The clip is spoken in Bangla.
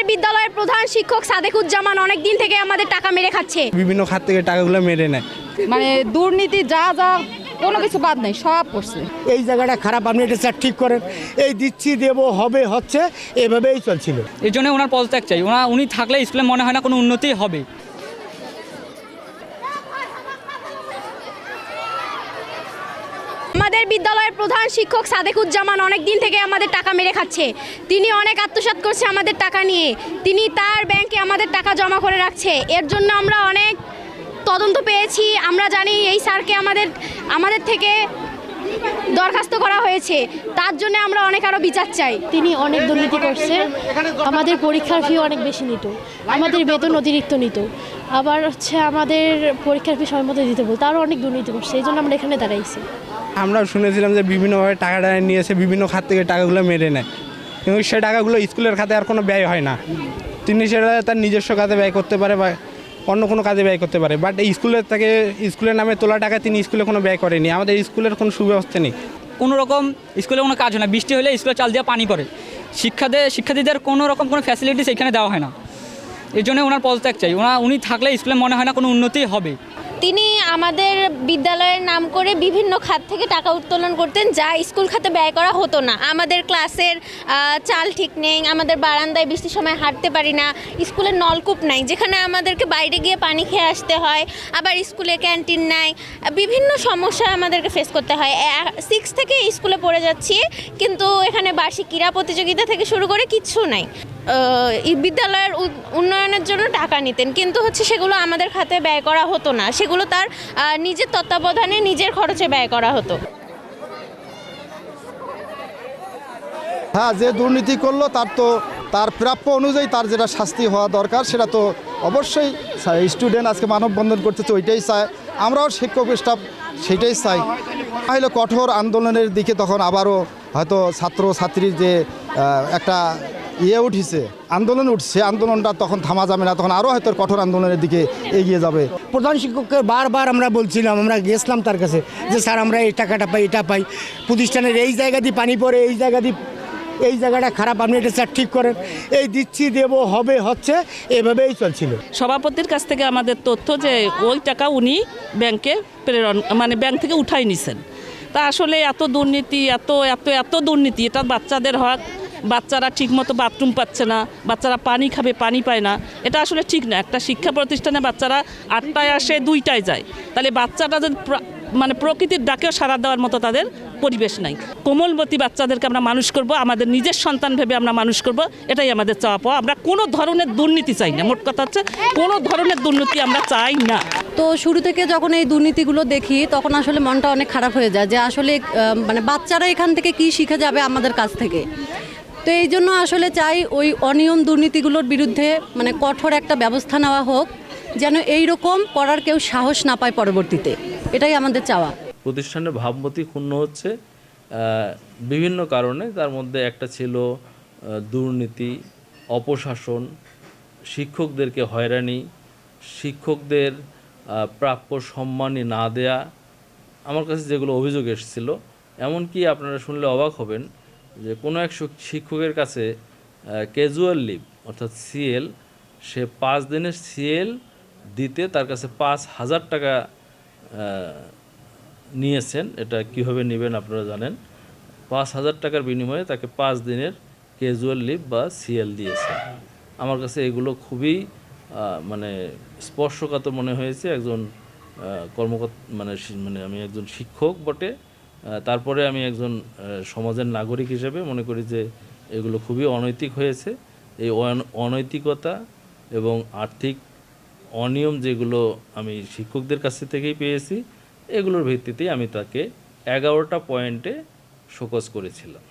আমাদের বিদ্যালয়ের প্রধান শিক্ষক সাদেকুজ্জামান অনেক দিন থেকে আমাদের টাকা মেরে খাচ্ছে। বিভিন্ন খাত থেকে টাকাগুলো মেরে নেয়। মানে দুর্নীতি যা যা কোনো কিছু বাদ নেই সব করছে। এই জায়গাটা খারাপ আপনি এটা স্যার ঠিক করেন। এই দিচ্ছি দেব হবে হচ্ছে এভাবেই চলছিল। এই জন্য ওনার পদত্যাগ চাই। ওনা উনি থাকলে স্কুলে মনে হয় না কোনো উন্নতি হবে। আমাদের বিদ্যালয়ের প্রধান শিক্ষক সাদেকুজ্জামান অনেক দিন থেকে আমাদের টাকা মেরে খাচ্ছে। তিনি অনেক আত্মসাৎ করছে আমাদের টাকা নিয়ে। তিনি তার ব্যাংকে আমাদের টাকা জমা করে রাখছে। এর জন্য আমরা অনেক তদন্ত পেয়েছি। আমরা জানি এই স্যারকে আমাদের আমাদের থেকে দরখাস্ত করা হয়েছে। তার জন্য আমরা অনেক আরও বিচার চাই। তিনি অনেক দুর্নীতি করছে। আমাদের পরীক্ষার ফি অনেক বেশি নিত। আমাদের বেতন অতিরিক্ত নিত। আবার হচ্ছে আমাদের পরীক্ষার ফি সময় মতো দিতে বলতো। আরও অনেক দুর্নীতি করছে। এই জন্য আমরা এখানে দাঁড়াইছি। আমরা শুনেছিলাম যে বিভিন্নভাবে টাকাটা নিয়েছে বিভিন্ন খাত থেকে টাকাগুলো মেরে নেয়। কিন্তু সে টাকাগুলো স্কুলের খাতে আর কোনো ব্যয় হয় না। তিনি সেটা তার নিজস্ব কাজে ব্যয় করতে পারে বা অন্য কোনো কাজে ব্যয় করতে পারে। বাট এই স্কুলের থেকে স্কুলের নামে তোলা টাকা তিনি স্কুলে কোনো ব্যয় করেনি। আমাদের স্কুলের কোনো সুব্যবস্থা নেই। কোনো রকম স্কুলে কোনো কাজ হয় না। বৃষ্টি হলে স্কুলে চাল দিয়ে পানি করে শিক্ষাদের শিক্ষার্থীদের কোনো রকম কোনো ফ্যাসিলিটি সেখানে দেওয়া হয় না। এই জন্য ওনার পদত্যাগ চাই। ওনা উনি থাকলে স্কুলে মনে হয় না কোনো উন্নতি হবে। তিনি আমাদের বিদ্যালয়ের নাম করে বিভিন্ন খাত থেকে টাকা উত্তোলন করতেন, যা স্কুল খাতে ব্যয় করা হতো না। আমাদের ক্লাসের চাল ঠিক নেই, আমাদের বারান্দায় বৃষ্টির সময় হাঁটতে পারি না, স্কুলের নলকূপ নাই, যেখানে আমাদেরকে বাইরে গিয়ে পানি খেয়ে আসতে হয়, আবার স্কুলে ক্যান্টিন নাই, বিভিন্ন সমস্যা আমাদেরকে ফেস করতে হয়। সিক্স থেকে স্কুলে পড়ে যাচ্ছি, কিন্তু এখানে বার্ষিক ক্রীড়া প্রতিযোগিতা থেকে শুরু করে কিচ্ছু নাই। বিদ্যালয়ের উন্নয়নের জন্য টাকা নিতেন, কিন্তু হচ্ছে সেগুলো আমাদের খাতে ব্যয় করা হতো না, সেগুলো তার নিজের তত্ত্বাবধানে নিজের খরচে ব্যয় করা হতো। হ্যাঁ যে দুর্নীতি করল তার তো, তার প্রাপ্য অনুযায়ী তার যেটা শাস্তি হওয়া দরকার, সেটা তো অবশ্যই স্টুডেন্ট আজকে মানববন্ধন করতেছে ওইটাই চায়। আমরাও শিক্ষক স্টাফ, সেটাই চাই। হলে কঠোর আন্দোলনের দিকে তখন আবারও হয়তো ছাত্র ছাত্রীর যে একটা ইয়ে উঠিছে আন্দোলন উঠছে আন্দোলনটা তখন থামা যাবে না তখন আরও হয়তো কঠোর আন্দোলনের দিকে এগিয়ে যাবে। প্রধান শিক্ষককে বারবার আমরা বলছিলাম আমরা গেছিলাম তার কাছে যে স্যার আমরা এই টাকাটা পাই এটা পাই। প্রতিষ্ঠানের এই জায়গা দিয়ে পানি পড়ে এই জায়গা দিয়ে এই জায়গাটা খারাপ আপনি এটা স্যার ঠিক করেন। এই দিচ্ছি দেবো হবে হচ্ছে এভাবেই চলছিল। সভাপতির কাছ থেকে আমাদের তথ্য যে ওই টাকা উনি ব্যাংকে প্রেরণ মানে ব্যাংক থেকে উঠাই নিছেন। তা আসলে এত দুর্নীতি এত এত এত দুর্নীতি এটা বাচ্চাদের হক। বাচ্চারা ঠিকমতো বাথরুম পাচ্ছে না, বাচ্চারা পানি খাবে, পানি পায় না। এটা আসলে ঠিক না। একটা শিক্ষা প্রতিষ্ঠানে বাচ্চারা আটটায় আসে, দুইটায় যায়। তাহলে বাচ্চাটা যদি মানে প্রকৃতির ডাকেও সাড়া দেওয়ার মতো তাদের পরিবেশ নাই। কোমলমতি বাচ্চাদেরকে আমরা মানুষ করব, আমাদের নিজের সন্তান ভেবে আমরা মানুষ করব, এটাই আমাদের চাওয়া পাওয়া। আমরা কোনো ধরনের দুর্নীতি চাই না। মোট কথা হচ্ছে, কোনো ধরনের দুর্নীতি আমরা চাই না। তো শুরু থেকে যখন এই দুর্নীতিগুলো দেখি, তখন আসলে মনটা অনেক খারাপ হয়ে যায় যে আসলে মানে বাচ্চারা এখান থেকে কি শিখে যাবে আমাদের কাছ থেকে? তো এই জন্য আসলে চাই ওই অনিয়ম দুর্নীতিগুলোর বিরুদ্ধে মানে কঠোর একটা ব্যবস্থা নেওয়া হোক, যেন এই রকম করার কেউ সাহস না পায় পরবর্তীতে। এটাই আমাদের চাওয়া। প্রতিষ্ঠানের ভাবমূর্তি ক্ষুণ্ণ হচ্ছে বিভিন্ন কারণে। তার মধ্যে একটা ছিল দুর্নীতি, অপশাসন, শিক্ষকদেরকে হয়রানি, শিক্ষকদের প্রাপ্য সম্মানী না দেয়া। আমার কাছে যেগুলো অভিযোগ এসেছিল, এমনকি আপনারা শুনলে অবাক হবেন যে কোনো এক শিক্ষকের কাছে ক্যাজুয়াল লিভ অর্থাৎ সিএল সে পাঁচ দিনের সিএল দিতে তার কাছে পাঁচ হাজার টাকা নিয়েছেন। এটা কীভাবে নেবেন আপনারা জানেন? পাঁচ হাজার টাকার বিনিময়ে তাকে পাঁচ দিনের ক্যাজুয়াল লিভ বা সিএল দিয়েছে আমার কাছে এগুলো খুবই মানে স্পর্শকাতর মনে হয়েছে। একজন কর্মকর্তা মানে মানে আমি একজন শিক্ষক বটে। তারপরে আমি একজন সমাজের নাগরিক হিসেবে মনে করি যে এগুলো খুবই অনৈতিক হয়েছে। এই অনৈতিকতা এবং আর্থিক অনিয়ম যেগুলো আমি শিক্ষকদের কাছ থেকেই পেয়েছি, এগুলোর ভিত্তিতেই আমি তাকে এগারোটা পয়েন্টে শোকজ করেছিলাম।